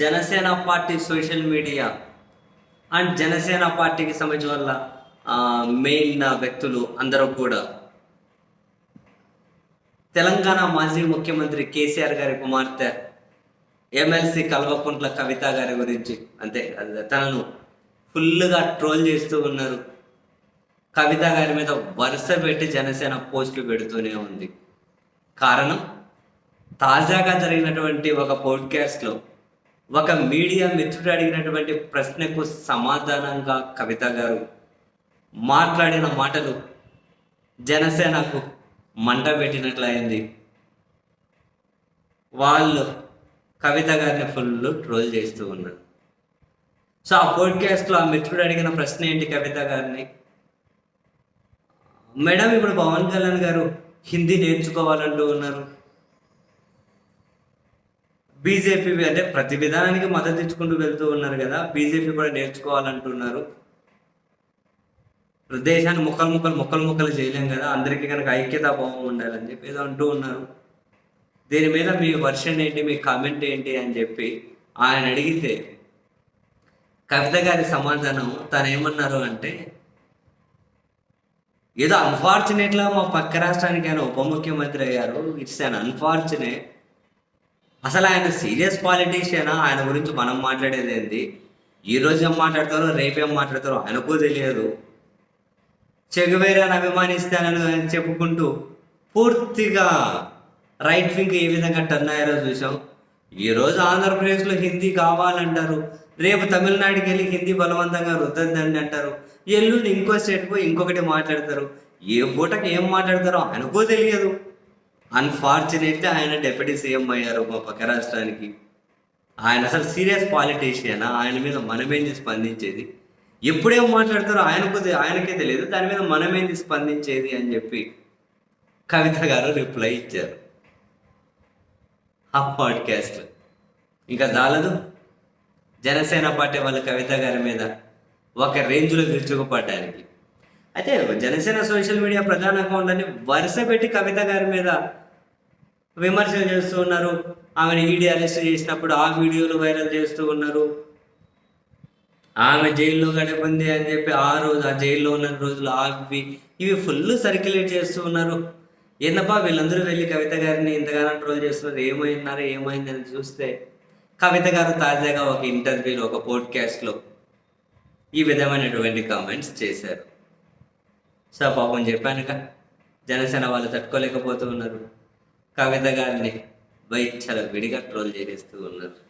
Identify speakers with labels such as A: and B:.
A: Janasena party social media and Janasena పార్టీకి సంబంధించిన వల్ల మెయిన్ వ్యక్తులు అందరూ కూడా. తెలంగాణ మాజీ ముఖ్యమంత్రి కేసీఆర్ గారి కుమార్తె ఎమ్మెల్సీ కల్వకుంట్ల కవిత గారి గురించి అంతే తనను ఫుల్గా ట్రోల్ చేస్తూ ఉన్నారు. కవిత గారి మీద వరుస పెట్టి జనసేన పోస్టులు పెడుతూనే ఉంది. కారణం తాజాగా జరిగినటువంటి ఒక పోడ్కాస్ట్లో ఒక మీడియా మిత్రుడు అడిగినటువంటి ప్రశ్నకు సమాధానంగా కవిత గారు మాట్లాడిన మాటలు జనసేనకు మంట పెట్టినట్లయింది. వాళ్ళు కవిత గారిని ఫుల్ ట్రోల్ చేస్తూ ఉన్నారు. సో ఆ పోడ్కాస్ట్లో ఆ మిత్రుడు అడిగిన ప్రశ్న ఏంటి కవిత గారిని? మేడం ఇప్పుడు పవన్ కళ్యాణ్ గారు హిందీ నేర్చుకోవాలంటూ ఉన్నారు. బీజేపీ అంటే ప్రతి విధానానికి మద్దతు ఇచ్చుకుంటూ వెళ్తూ ఉన్నారు కదా బీజేపీ కూడా నేర్చుకోవాలంటున్నారు. దేశాన్ని ముక్కలు ముక్కలు ముక్కలు ముక్కలు చేయలేం కదా అందరికీ కనుక ఐక్యతా భావం ఉండాలని చెప్పి ఏదో అంటూ ఉన్నారు. దీని మీద మీ వర్షన్ ఏంటి మీ కామెంట్ ఏంటి అని చెప్పి ఆయన అడిగితే కవిత గారి సమాధానం తను ఏమన్నారు అంటే ఏదో అన్ఫార్చునేట్గా మా పక్క రాష్ట్రానికి ఆయన ఉప ముఖ్యమంత్రి అయ్యారు ఇట్స్ అన్ అన్ఫార్చునేట్ అసలు ఆయన సీరియస్ పాలిటీషియనా ఆయన గురించి మనం మాట్లాడేది ఏంటి ఈ రోజు ఏం మాట్లాడతారో రేపేం మాట్లాడతారో ఆయనకు తెలియదు. చెగువేరాని అభిమానిస్తానని చెప్పుకుంటూ పూర్తిగా రైట్ వింగ్ ఏ విధంగా టర్న్ అయ్యారో చూసాం ఈ రోజు ఆంధ్రప్రదేశ్లో హిందీ కావాలంటారు. రేపు తమిళనాడుకి వెళ్ళి హిందీ బలవంతంగా రుద్దండి అంటారు. ఎల్లుండి ఇంకో స్టేట్ పోయి ఇంకొకటి మాట్లాడతారు. ఏ పూటకి ఏం మాట్లాడతారో ఆయనకో తెలియదు. అన్ఫార్చునేట్లీ ఆయన డిప్యూటీ సీఎం అయ్యారు మా పక్క రాష్ట్రానికి. ఆయన అసలు సీరియస్ పాలిటీషియనా ఆయన మీద మనమేంది స్పందించేది? ఎప్పుడేం మాట్లాడతారో ఆయనకు ఆయనకే తెలియదు. దాని మీద మనమేంది స్పందించేది అని చెప్పి కవిత గారు రిప్లై ఇచ్చారు. ఆ పాడ్కాస్ట్ ఇంకా చాలదు. జనసేన పార్టీ వాళ్ళ కవిత గారి మీద ఒక రేంజ్లో విరుచుకుపడడానికి. అయితే జనసేన సోషల్ మీడియా ప్రధాన అకౌంట్ అని వరుస పెట్టి కవిత గారి మీద విమర్శలు చేస్తూ ఉన్నారు. ఆమెను ఈడీ అరెస్ట్ చేసినప్పుడు ఆ వీడియోలు వైరల్ చేస్తూ ఉన్నారు. ఆమె జైల్లో గడిపింది అని చెప్పి ఆ రోజు ఆ జైల్లో ఉన్న రోజులు ఆవి ఇవి ఫుల్ సర్క్యులేట్ చేస్తూ ఉన్నారు. ఏందప్పా వీళ్ళందరూ వెళ్ళి కవిత గారిని ఇంతగానో ట్రోల్ చేస్తున్నారు. ఏమైనారు ఏమైందని చూస్తే కవిత గారు తాజాగా ఒక ఇంటర్వ్యూలో ఒక పోడ్కాస్ట్లో ఈ విధమైనటువంటి కామెంట్స్ చేశారు. సో పాపం చెప్పానుక జనసేన వాళ్ళు తట్టుకోలేకపోతూ ఉన్నారు. కవిత గారిని బయట చాలా విడిగా ట్రోల్ చేసేస్తూ ఉన్నారు.